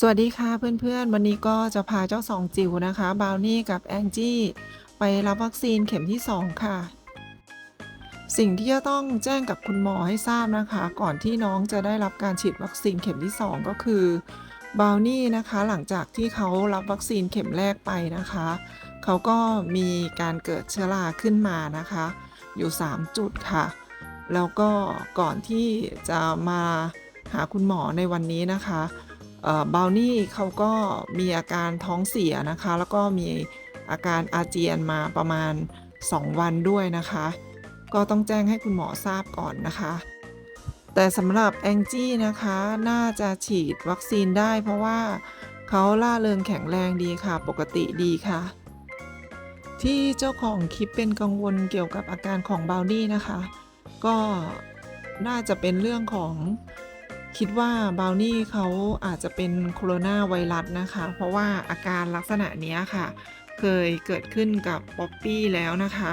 สวัสดีค่ะเพื่อนๆ วันนี้ก็จะพาเจ้าสองจิ๋วนะคะบาวนี่กับแองจี้ไปรับวัคซีนเข็มที่ 2 ค่ะ สิ่งที่จะต้องแจ้งกับคุณหมอให้ทราบนะคะ ก่อนที่น้องจะได้รับการฉีดวัคซีนเข็มที่ 2 ก็คือบาวนี่นะคะหลังจากที่เขารับวัคซีนเข็มแรกไปนะคะ เขาก็มีการเกิดเชื้อราขึ้นมานะคะ อยู่ 3 จุดค่ะ แล้วก็ก่อนที่จะมาหาคุณหมอในวันนี้นะคะ บาวนี่เขาก็มีอาการท้องเสียนะคะ แล้วก็มีอาการอาเจียนมาประมาณ 2 วันด้วยนะคะ ก็ต้องแจ้งให้คุณหมอทราบก่อนนะคะ แต่สำหรับแองจี้นะคะ น่าจะฉีดวัคซีนได้เพราะว่าเขาล่าเริงแข็งแรงดีค่ะ ปกติดีค่ะ ที่เจ้าของคลิปเป็นกังวลเกี่ยวกับอาการของบาวนี่นะคะ ก็น่าจะเป็นเรื่องของ คิดว่าบาวนี่เขาอาจจะเป็นโคโรนาไวรัสนะคะ เพราะว่าอาการลักษณะนี้ค่ะ เคยเกิดขึ้นกับป๊อปปี้แล้วนะคะ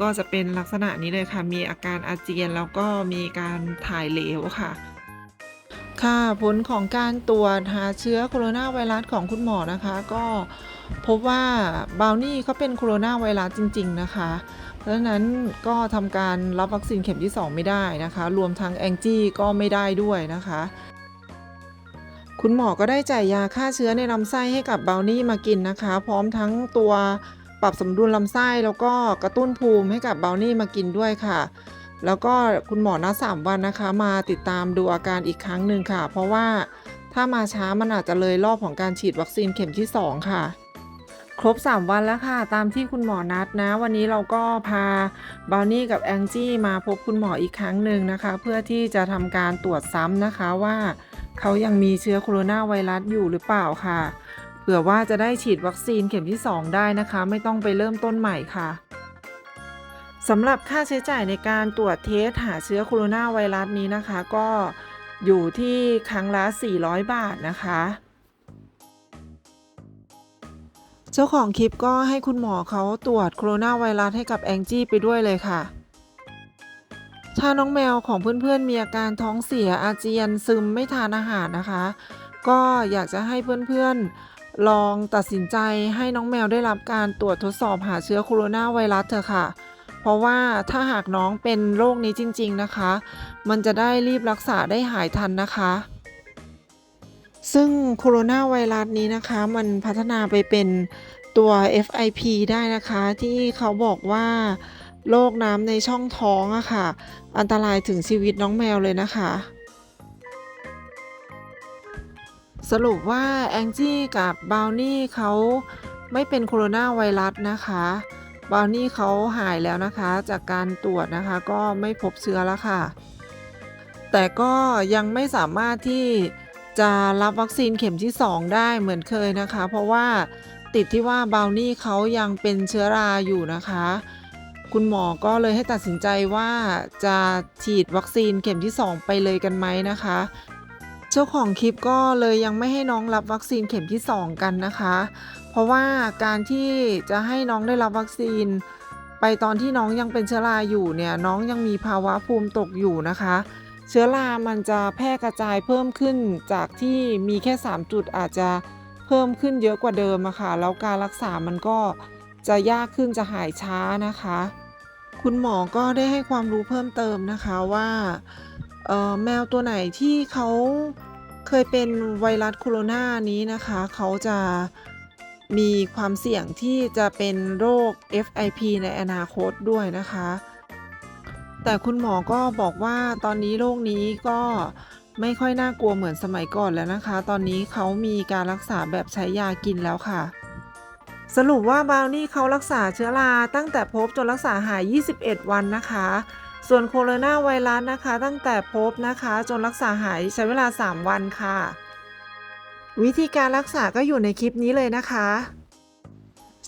ก็จะเป็นลักษณะนี้เลยค่ะ มีอาการอาเจียนแล้วก็มีการถ่ายเหลวค่ะ ค่ะผลของการตรวจหาเชื้อโคโรนาไวรัสของคุณหมอนะคะ ก็พบว่าบาวนี่เขาเป็นโคโรนาไวรัสจริง ๆ นะคะ เพราะฉะนั้นก็ทำการรับวัคซีนเข็มที่ 2 ไม่ได้นะคะ รวมทั้งแองจี้ก็ไม่ได้ด้วยนะคะ คุณหมอก็ได้จ่ายยาฆ่าเชื้อในลำไส้ให้กับเบาวนี่มากินนะคะ พร้อมทั้งตัวปรับสมดุลลำไส้แล้วก็กระตุ้นภูมิให้กับเบาวนี่มากินด้วยค่ะ แล้วก็คุณหมอนัด3วันนะคะ มาติดตามดูอาการอีกครั้งหนึ่งค่ะ เพราะว่าถ้ามาช้ามันอาจจะเลยรอบของการฉีดวัคซีนเข็มที่ 2 ค่ะ ครบ 3 วันแล้วค่ะ ตามที่คุณหมอนัดนะ วันนี้เราก็พาบาวนี่กับแองจี้มาพบคุณหมออีกครั้งหนึ่งนะคะ เพื่อที่จะทำการตรวจซ้ำนะคะว่า เขายังมีเชื้อโคโรนาไวรัสอยู่หรือเปล่าค่ะ เผื่อว่าจะได้ฉีดวัคซีนเข็มที่ 2 ได้นะคะ ไม่ต้องไปเริ่มต้นใหม่ค่ะสำหรับค่าใช้จ่ายในการตรวจเทสหาเชื้อโคโรนาไวรัสนี้นะคะ ก็อยู่ที่ครั้งละ 400 บาทนะคะ เจ้าของคลิปก็ให้คุณหมอเขาตรวจโคโรนาไวรัสให้กับแองจี้ไปด้วยเลยค่ะ ถ้าน้องแมวของเพื่อนๆมีอาการท้องเสียอาเจียนซึมไม่ทานอาหารนะคะ ก็อยากจะให้เพื่อนๆลองตัดสินใจให้น้องแมวได้รับการตรวจทดสอบหาเชื้อโคโรนาไวรัสเถอะค่ะ เพราะว่าถ้าหากน้องเป็นโรคนี้จริง ๆนะคะ มันจะได้รีบรักษาได้หายทันนะคะ ซึ่งโคโรนาไวรัสนี้นะคะมันพัฒนาไปเป็นตัว FIP ได้นะคะที่เขาบอกว่าโรคน้ำในช่องท้องอะค่ะ อันตรายถึงชีวิตน้องแมวเลยนะคะ สรุปว่าแองจี้กับบาวนี่เขาไม่เป็นโคโรนาไวรัสนะคะบาวนี่เขาหายแล้วนะคะ จากการตรวจนะคะก็ไม่พบเชื้อแล้วค่ะ แต่ก็ยังไม่สามารถที่ จะรับวัคซีนเข็มที่ 2 ได้เหมือนเคยนะคะ เพราะว่าติดที่ว่าบาวนี่เขายังเป็นเชื้อราอยู่นะคะ คุณหมอก็เลยให้ตัดสินใจว่าจะฉีดวัคซีนเข็มที่ 2 ไปเลยกันไหมนะคะ เจ้าของคลิปก็เลยยังไม่ให้น้องรับวัคซีนเข็มที่ 2 กันนะคะ เพราะว่าการที่จะให้น้องได้รับวัคซีน ไปตอนที่น้องยังเป็นเชื้อราอยู่เนี่ยน้องยังมีภาวะภูมิตกอยู่นะคะ เชื้อรามันจะแพร่กระจายเพิ่มขึ้นจากที่มีแค่ 3 จุดอาจจะเพิ่มขึ้นเยอะกว่าเดิมอะค่ะ แล้วการรักษามันก็จะยากขึ้นจะหายช้านะคะ คุณหมอก็ได้ให้ความรู้เพิ่มเติมนะคะว่าแมวตัวไหนที่เขาเคยเป็นไวรัสโคโรนานี้นะคะ เขาจะมีความเสี่ยงที่จะเป็นโรค FIP ในอนาคตด้วยนะคะ แต่คุณหมอก็บอกว่าตอนนี้โรคนี้ก็ไม่ค่อยน่ากลัวเหมือนสมัยก่อนแล้วนะคะ ตอนนี้เขามีการรักษาแบบใช้ยากินแล้วค่ะ สรุปว่าบาวนี่เขารักษาเชื้อราตั้งแต่พบจนรักษาหาย 21 วันนะคะ ส่วนโคโรนาไวรัสนะคะ ตั้งแต่พบนะคะ จนรักษาหายใช้เวลา 3 วันค่ะ วิธีการรักษาก็อยู่ในคลิปนี้เลยนะคะ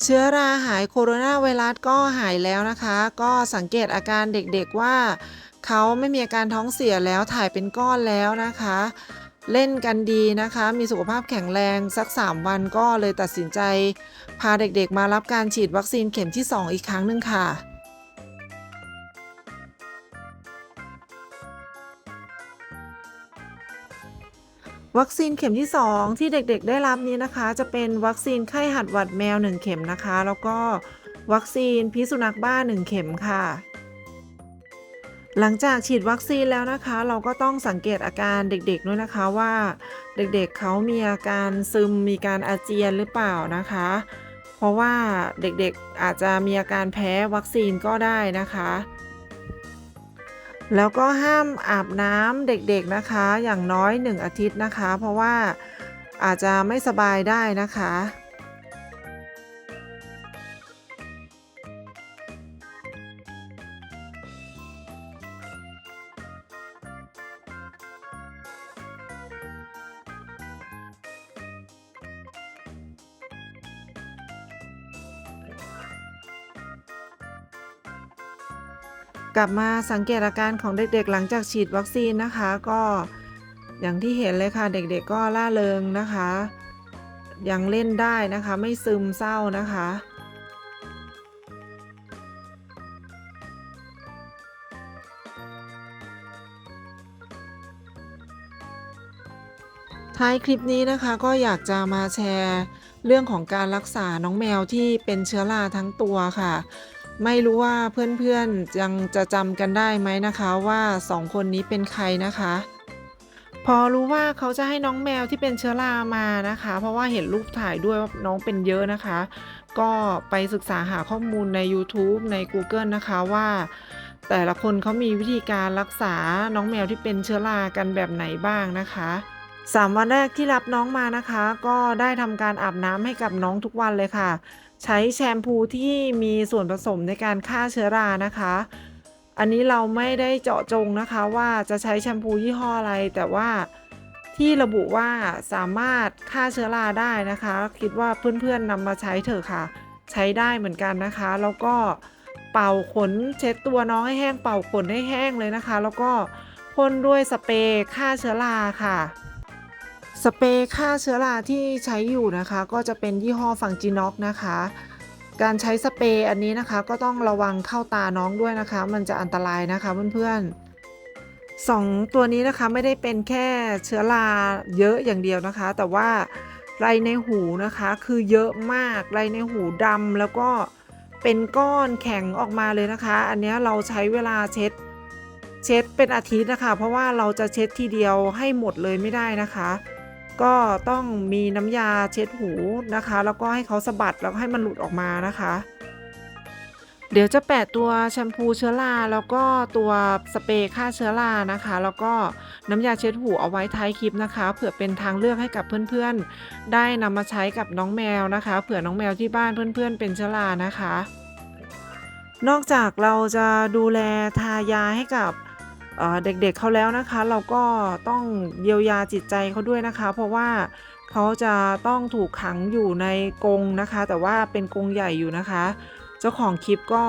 เชื้อราหายโคโรนาไวรัสก็หายแล้วนะคะ ก็สังเกตอาการเด็กๆว่าเขาไม่มีอาการท้องเสียแล้วถ่ายเป็นก้อนแล้วนะคะ เล่นกันดีนะคะ มีสุขภาพแข็งแรงสัก 3 วันก็เลยตัดสินใจ พาเด็กๆมารับการฉีดวัคซีนเข็มที่ 2 อีกครั้งหนึ่งค่ะ วัคซีนเข็มที่ 2 ที่เด็กๆ ได้รับนี้นะคะ จะเป็นวัคซีนไข้หัดหวัดแมว 1 เข็มนะคะ แล้วก็วัคซีนพิษสุนัขบ้า 1 เข็มค่ะ หลังจากฉีดวัคซีนแล้วนะคะ เราก็ต้องสังเกตอาการเด็กๆด้วยนะคะว่า เด็กๆเเขามีอาการซึมมีการอาเจียนหรือเปล่านะคะ เพราะว่าเด็กๆอาจจะมีอาการแพ้วัคซีนก็ได้นะคะ แล้วก็ห้ามอาบน้ำเด็กๆนะคะ อย่างน้อย 1 อาทิตย์นะคะ เพราะว่าอาจจะไม่สบายได้นะคะ กลับมาสังเกตอาการของเด็กๆ หลังจากฉีดวัคซีนนะคะ ก็อย่างที่เห็นเลยค่ะเด็กๆก็ล่าเริงนะคะ ยังเล่นได้นะคะ ไม่ซึมเศร้านะคะท้ายคลิปนี้นะคะก็อยากจะมาแชร์เรื่องของการรักษาน้องแมวที่เป็นเชื้อราทั้งตัวค่ะ ไม่รู้ว่าเพื่อนๆยังจะจำกันได้ไหมนะคะว่าสองคนนี้เป็นใครนะคะ พอรู้ว่าเขาจะให้น้องแมวที่เป็นเชื้อรามานะคะ เพราะว่าเห็นรูปถ่ายด้วยว่าน้องเป็นเยอะนะคะ ก็ไปศึกษาหาข้อมูลใน YouTube ใน Google นะคะว่าแต่ละคนเขามีวิธีการรักษาน้องแมวที่เป็นเชื้อรากันแบบไหนบ้างนะคะสามวันแรกที่รับน้องมานะคะ ก็ได้ทำการอาบน้ำให้กับน้องทุกวันเลยค่ะ ใช้แชมพูที่มีส่วนผสมในการฆ่าเชื้อรานะคะ อันนี้เราไม่ได้เจาะจงนะคะว่าจะใช้แชมพูยี่ห้ออะไร แต่ว่าที่ระบุว่าสามารถฆ่าเชื้อราได้นะคะ คิดว่าเพื่อนๆนำมาใช้เถอะค่ะ ใช้ได้เหมือนกันนะคะ แล้วก็เป่าขนเช็ดตัวน้องให้แห้งเป่าขนให้แห้งเลยนะคะ แล้วก็พ่นด้วยสเปรย์ฆ่าเชื้อราค่ะ สเปรย์ฆ่าเชื้อราที่ใช้อยู่นะคะ ก็จะเป็นยี่ห้อฟังจิน็อกนะคะ การใช้สเปรย์อันนี้นะคะ ก็ต้องระวังเข้าตาน้องด้วยนะคะ มันจะอันตรายนะคะเพื่อนๆสองตัวนี้นะคะไม่ได้เป็นแค่เชื้อราเยอะอย่างเดียวนะคะ แต่ว่าไรในหูนะคะคือเยอะมากไรในหูดำแล้วก็เป็นก้อนแข็งออกมาเลยนะคะ อันนี้เราใช้เวลาเช็ดเช็ดเป็นอาทิตย์นะคะ เพราะว่าเราจะเช็ดทีเดียวให้หมดเลยไม่ได้นะคะ ก็ต้องมีน้ำยาเช็ดหูนะคะ แล้วก็ให้เขาสะบัดแล้วให้มันหลุดออกมานะคะ เดี๋ยวจะแปะตัวแชมพูเชื้อราแล้วก็ตัวสเปรย์ฆ่าเชื้อรานะคะ แล้วก็น้ำยาเช็ดหูเอาไว้ท้ายคลิปนะคะเผื่อเป็นทางเลือกให้กับเพื่อนๆ ได้นำมาใช้กับน้องแมวนะคะเผื่อน้องแมวที่บ้านเพื่อนๆ เป็นเชื้อรานะคะนอกจากเราจะดูแลทายาให้กับ เด็กๆเเขาแล้วนะคะ เราก็ต้องเยียวยาจิตใจเขาด้วยนะคะ เพราะว่าเขาจะต้องถูกขังอยู่ในกรงนะคะ แต่ว่าเป็นกรงใหญ่อยู่นะคะ เจ้าของคลิปก็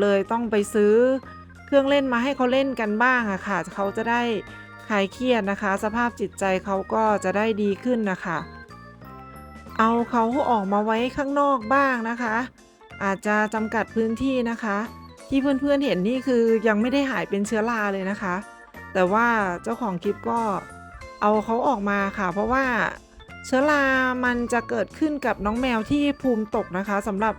เลยต้องไปซื้อเครื่องเล่นมาให้เขาเล่นกันบ้างอะค่ะเขาจะได้คลายเครียดนะคะ สภาพจิตใจเขาก็จะได้ดีขึ้นนะคะ เอาเขาออกมาไว้ข้างนอกบ้างนะคะ อาจจะจำกัดพื้นที่นะคะ ที่เพื่อนๆเห็นนี่คือยังไม่ได้หายเป็นเชื้อราเลยนะคะ แต่ว่าเจ้าของคลิปก็เอาเขาออกมาค่ะ เพราะว่าเชื้อรา มันจะเกิดขึ้นกับน้องแมวที่ภูมิตกนะคะสำหรับ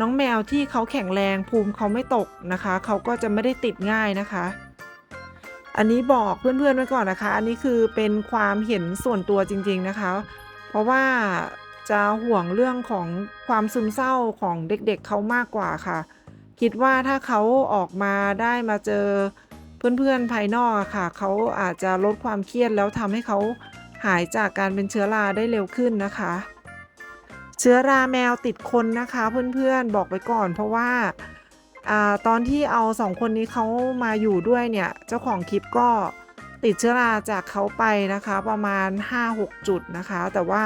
น้องแมวที่เขาแข็งแรงภูมิเขาไม่ตกนะคะ เขาก็จะไม่ได้ติดง่ายนะคะ อันนี้บอกเพื่อนๆไว้ก่อนนะคะ อันนี้คือเป็นความเห็นส่วนตัวจริง ๆนะคะ เพราะว่าจะห่วงเรื่องของความซึมเศร้าของเด็กๆเขามากกว่าค่ะ คิดว่าถ้าเขาออกมาได้มาเจอเพื่อนๆภายนอกอะค่ะ เขาอาจจะลดความเครียดแล้วทำให้เขาหายจากการเป็นเชื้อราได้เร็วขึ้นนะคะ เชื้อราแมวติดคนนะคะเพื่อนๆบอกไปก่อนเพราะว่าอาตอนที่เอาสองคนนี้เขามาอยู่ด้วยเนี่ยเจ้าของคลิปก็ติดเชื้อราจากเขาไปนะคะประมาณ 5-6 จุดนะคะ แต่ว่า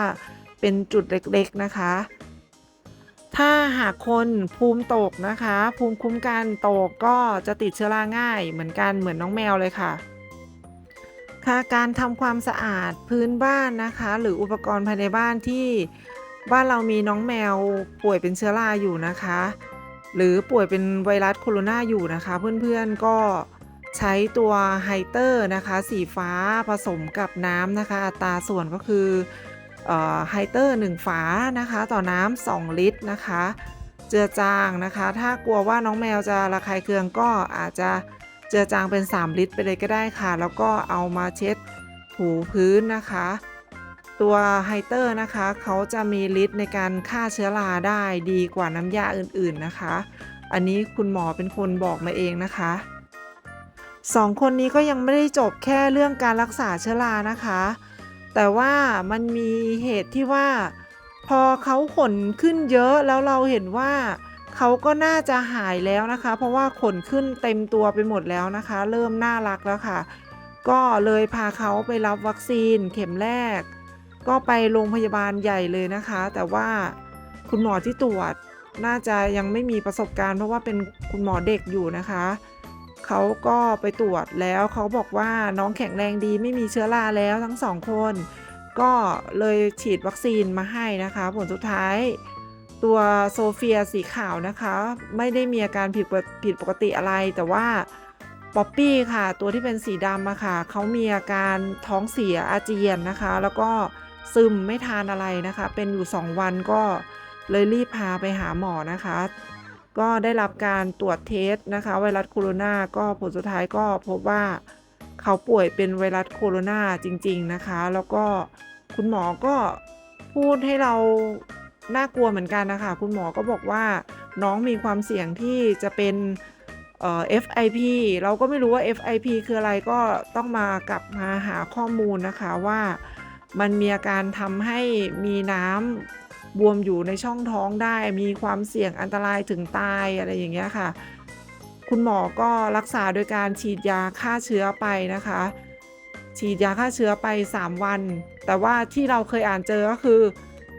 เป็นจุดเล็กๆนะคะ ถ้าหากคนภูมิตกนะคะ ภูมิคุ้มกันตกก็จะติดเชื้อราง่าย เหมือนกันเหมือนน้องแมวเลยค่ะ ค่ะการทำความสะอาดพื้นบ้านนะคะ หรืออุปกรณ์ภายในบ้านที่บ้านเรามีน้องแมวป่วยเป็นเชื้อราอยู่นะคะ หรือป่วยเป็นไวรัสโคโรนาอยู่นะคะ เพื่อนๆก็ใช้ตัวไฮเตอร์นะคะ สีฟ้าผสมกับน้ำนะคะ อัตราส่วนก็คือ ไฮเตอร์ 1 ฝานะคะ ต่อน้ำ2ลิตรนะคะ เจือจางนะคะ ถ้ากลัวว่าน้องแมวจะระคายเคืองก็อาจจะเจือจางเป็น 3 ลิตรไปเลยก็ได้ค่ะ แล้วก็เอามาเช็ดถูพื้นนะคะ ตัวไฮเตอร์นะคะเขาจะมีฤทธิ์ในการฆ่าเชื้อราได้ดีกว่าน้ำยาอื่นๆนะคะ อันนี้คุณหมอเป็นคนบอกมาเองนะคะสองคนนี้ก็ยังไม่ได้จบแค่เรื่องการรักษาเชื้อรานะคะ แต่ว่ามันมีเหตุที่ว่า พอเขาขนขึ้นเยอะแล้วเราเห็นว่าเขาก็น่าจะหายแล้วนะคะ เพราะว่าขนขึ้นเต็มตัวไปหมดแล้วนะคะ เริ่มน่ารักแล้วค่ะ ก็เลยพาเขาไปรับวัคซีนเข็มแรก ก็ไปโรงพยาบาลใหญ่เลยนะคะ แต่ว่าคุณหมอที่ตรวจน่าจะยังไม่มีประสบการณ์ เพราะว่าเป็นคุณหมอเด็กอยู่นะคะ เขาก็ไปตรวจแล้วเขาบอกว่าน้องแข็งแรงดีไม่มีเชื้อราแล้วทั้งสองคน ก็เลยฉีดวัคซีนมาให้นะคะ ผลสุดท้าย ตัวโซเฟียสีขาวนะคะ ไม่ได้มีอาการผิดปกผิดปกติอะไรแต่ว่าป๊อปปี้ค่ะ ตัวที่เป็นสีดำอะค่ะเขามีอาการท้องเสียอาเจียนนะคะ แล้วก็ซึมไม่ทานอะไรนะคะ เป็นอยู่ 2 วันก็เลยรีบพาไปหาหมอนะคะ ก็ได้รับการตรวจเทสนะคะไวรัสโคโรนาก็ผลสุดท้ายก็พบว่าเขาป่วยเป็นไวรัสโคโรนาจริง ๆนะคะ แล้วก็คุณหมอก็พูดให้เราน่ากลัวเหมือนกันนะคะ คุณหมอก็บอกว่าน้องมีความเสี่ยงที่จะเป็นเอ่อ FIP เราก็ไม่รู้ว่า FIP คืออะไรก็ต้องมากลับมาหาข้อมูลนะคะว่ามันมีอาการทำให้มีน้ำ บวมอยู่ในช่องท้องได้ มีความเสี่ยงอันตรายถึงตายอะไรอย่างเงี้ยค่ะ คุณหมอก็รักษาโดยการฉีดยาฆ่าเชื้อไปนะคะ ฉีดยาฆ่าเชื้อไป 3 วัน แต่ว่าที่เราเคยอ่านเจอก็คือ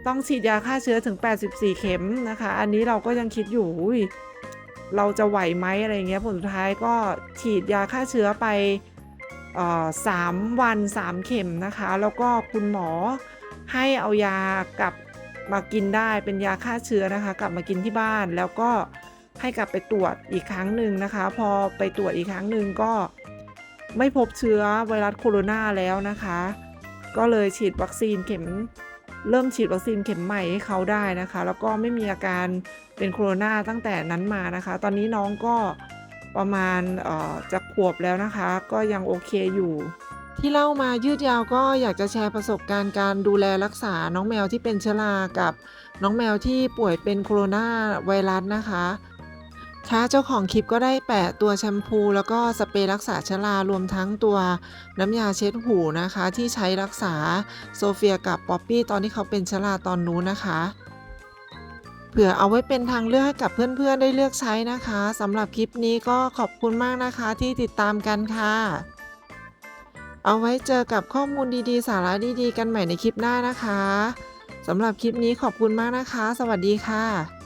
ต้องฉีดยาฆ่าเชื้อถึง 84 เข็มนะคะ อันนี้เราก็ยังคิดอยู่เราจะไหวไหมอะไรเงี้ยผลสุดท้ายก็ฉีดยาฆ่าเชื้อไปสามวัน3เข็มนะคะ แล้วก็คุณหมอให้เอายากับ มากินได้เป็นยาฆ่าเชื้อนะคะ กลับมากินที่บ้าน แล้วก็ให้กลับไปตรวจอีกครั้งหนึ่งนะคะ พอไปตรวจอีกครั้งหนึ่งก็ไม่พบเชื้อไวรัสโคโรนาแล้วนะคะ ก็เลยฉีดวัคซีนเข็มเริ่มฉีดวัคซีนเข็มใหม่ให้เขาได้นะคะ แล้วก็ไม่มีอาการเป็นโคโรนาตั้งแต่นั้นมานะคะ ตอนนี้น้องก็ประมาณจะขวบแล้วนะคะ ก็ยังโอเคอยู่ ที่เล่ามายืดยาวก็อยากจะแชร์ประสบการณ์การดูแลรักษาน้องแมวที่เป็นเชื้อรากับน้องแมวที่ป่วยเป็นโคโรนาไวรัสนะคะค่ะเจ้าของคลิปก็ได้แปะตัวแชมพู แล้วก็สเปรย์รักษาเชื้อรารวมทั้งตัวน้ำยาเช็ดหูนะคะ ที่ใช้รักษาโซเฟียกับป๊อปปี้ตอนที่เขาเป็นเชื้อราตอนนู้นนะคะ เผื่อเอาไว้เป็นทางเลือกให้กับเพื่อนๆได้เลือกใช้นะคะสำหรับคลิปนี้ก็ขอบคุณมากนะคะที่ติดตามกันค่ะ เอาไว้เจอกับข้อมูลดีๆ สาระดีๆ กันใหม่ในคลิปหน้านะคะสำหรับคลิปนี้ขอบคุณมากนะคะ สวัสดีค่ะ